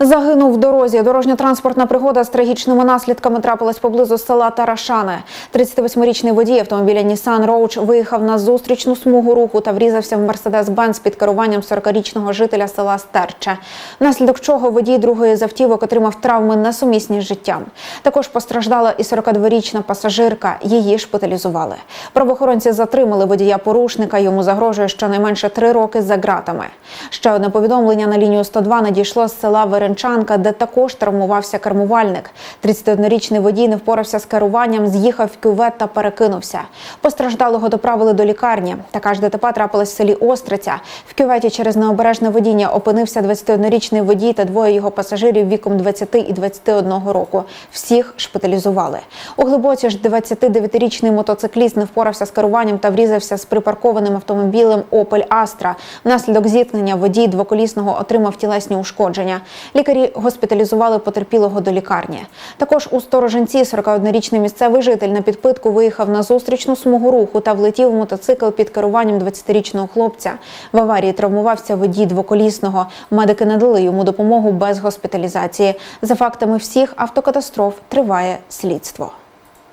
Загинув в дорозі. Дорожньо-транспортна пригода з трагічними наслідками трапилась поблизу села Тарашани. 38-річний водій автомобіля Nissan Roach виїхав на зустрічну смугу руху та врізався в Мерседес-Бенц під керуванням 40-річного жителя села Стерче. Внаслідок чого водій другої з автівок отримав травми несумісні з життям. Також постраждала і 42-річна пасажирка. Її шпиталізували. Правоохоронці затримали водія порушника. Йому загрожує щонайменше три роки за ґратами. Ще одне повідомлення на лінію 102 надійшло з села Веренчанка, де також травмувався кермувальник. 31-річний водій не впорався з керуванням, з'їхав в кювет та перекинувся. Постраждалого доправили до лікарні. Така ж ДТП трапилась в селі Остриця. В кюветі через необережне водіння опинився 21-річний водій та двоє його пасажирів віком 20 і 21 року. Всіх шпиталізували. У глибоці ж 29-річний мотоцикліст не впорався з керуванням та врізався з припаркованим автомобілем Opel Astra. Внаслідок зіткнення водій двоколісного отримав тілесні ушкодження. Лікарі госпіталізували потерпілого до лікарні. Також у Стороженці 41-річний місцевий житель на підпитку виїхав на зустрічну смугу руху та влетів в мотоцикл під керуванням 20-річного хлопця. В аварії травмувався водій двоколісного. Медики надали йому допомогу без госпіталізації. За фактами всіх автокатастроф триває слідство.